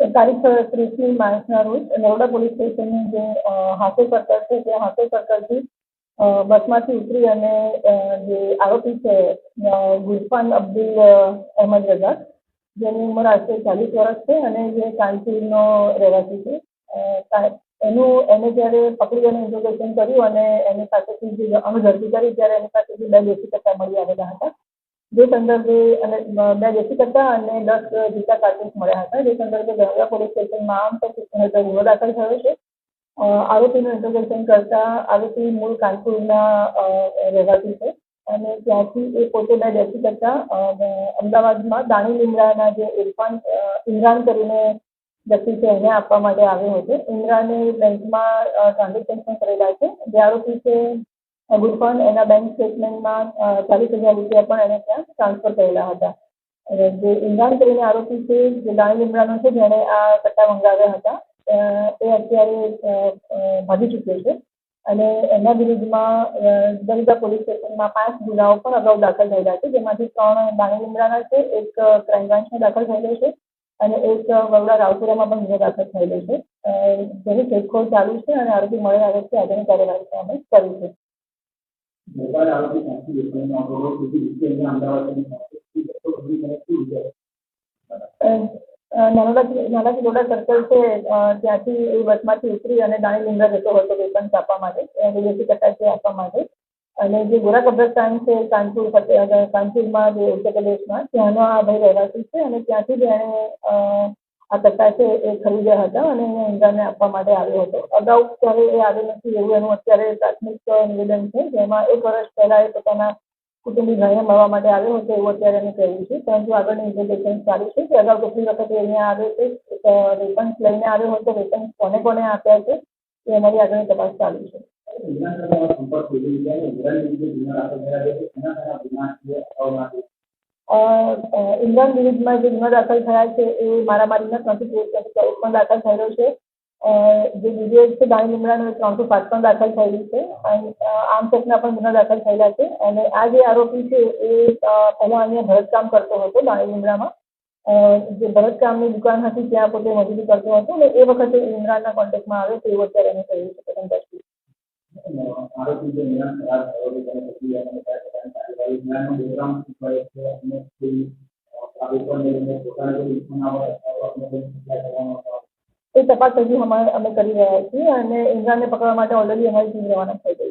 તારીખ ત્રીસમી માર્ચના રોજ નરોડા પોલીસ સ્ટેશનની જે હાથો સર્કલ છે તે સર્કલથી અ, બસમાંથી ઉતરી અને જે આરોપી છે ગુરફાન અબ્દુલ અહેમદ રજા જેની ઉંમર આશરે ચાલીસ વર્ષ છે અને જે કાનપુરનો રહેવાસી છે એનું, એને જ્યારે પકડી અને ઇન્ટ્રોગેશન કર્યું અને એની પાસેથી જે અણઝડતી કરી, ત્યારે એની પાસેથી બે દેશી કટ્ટા મળી આવેલા હતા. જે સંદર્ભે અને બે દેશી કટ્ટા અને દસ જીતા કાર્ટૂન્સ મળ્યા હતા. જે સંદર્ભે ગંગા પોલીસ સ્ટેશનમાં આમ તો ગુનો દાખલ થયો છે. આરોપીનું ઇન્ટ્રોગેશન કરતા આરોપી મૂળ કાનપુરના રહેવાસી છે. અને ત્યાંથી એ પોતે બે દેશી કરતા અમદાવાદમાં દાણી લીમડાના જે ઇરફાન ઇમરાન કરીને વ્યક્તિ છે એને આપવા માટે આવ્યો હતો. ઇમરાને બેંકમાં ટ્રાન્ઝેક્શન કરેલા છે. જે આરોપી છે ગુરફાન એના બેંક સ્ટેટમેન્ટમાં ચાલીસ હજાર રૂપિયા પણ એને ત્યાં ટ્રાન્સફર કરેલા હતા. અને જે ઇમરાન કરીને આરોપી છે, જે દાણી ઇમરાનો છે, જેણે આ કટ્ટા મંગાવ્યા હતા એ અત્યારે ભાગી ચૂક્યો છે. અને એના વિરુદ્ધમાં દલિતા પોલીસ સ્ટેશનમાં પાંચ ગુનાઓ પણ અગાઉ દાખલ થયેલા છે. જેમાંથી ત્રણ દાણી લીમડાના છે, એક, ક્રાઇમ બ્રાન્ચમાં દાખલ થયેલો છે. અને એક વડોદરા રાવપુરામાં પણ ગુનો દાખલ થયેલો છે. જેની શોધખોળ ચાલુ છે અને આરોપી મળી આવે છે આગળની કાર્યવાહી અમે કરી છે. નાનાથી નાનાથી સર્કલ છે ત્યાંથી એ બસમાંથી ઉતરી અને દાણી લીમડા જતો હતો વેતન આપવા માટે વિદેશી કટ્ટાથી આપવા માટે અને જે ગોરા કબ્રસ્તાન છે કાનપુર કાનપુરમાં જે ઉત્તર પ્રદેશમાં, ત્યાંનો આ ભાઈ રહેવાસી છે અને ત્યાંથી જ એણે આ કટ્ટા છે એ ખરીદ્યા હતા અને એને ઇન્દ્રાને આપવા માટે આવ્યો હતો. અગાઉ ત્યારે એ આવ્યો નથી એવું એનું અત્યારે પ્રાથમિક નિવેદન છે, જેમાં એક વર્ષ પહેલા એ પોતાના કુટુંબી ભાઈને મળવા માટે આવ્યો હતો એવું અત્યારે એને કહ્યું છે. પરંતુ આગળની ઇન્વેસ્ટિગેશન ચાલુ છે કે અગાઉ કેટલી વખત એ અહીંયા આવ્યો છે વેતન્સ લઈને આવ્યો હતો વેતન કોને કોને આપ્યા છે, એ અમારી આગળની તપાસ ચાલુ છે. ઇમરાન તે ઇમરાન વિરુદ્ધમાં જે ગુના દાખલ થયા છે એ મારામારીના ત્રણસો ચોવીસ પણ દાખલ થયેલો છે. જે બીજો છે લીમડાનો એ ત્રણસો સાત પણ દાખલ થયેલું છે. અને આમ ચેકના પણ ગુના દાખલ થયેલા છે. અને આ જે આરોપી છે એ પહેલાં અહીંયા ભરતકામ કરતો હતો લીમડામાં અ, જે ભરતકામની દુકાન હતી ત્યાં પોતે મજૂરી કરતો હતો અને એ વખતે ઇમરાનના કોન્ટેક્ટમાં આવ્યો. તેવું અત્યારે એને કહ્યું છે આરોપી જે ઇમરાન ફરાર તપાસ હજી અમે કરી રહ્યા છીએ અને ઇન્દ્રાને પકડવા માટે ઓલરેડી અમારી ટીમ રવાના થઈ ગઈ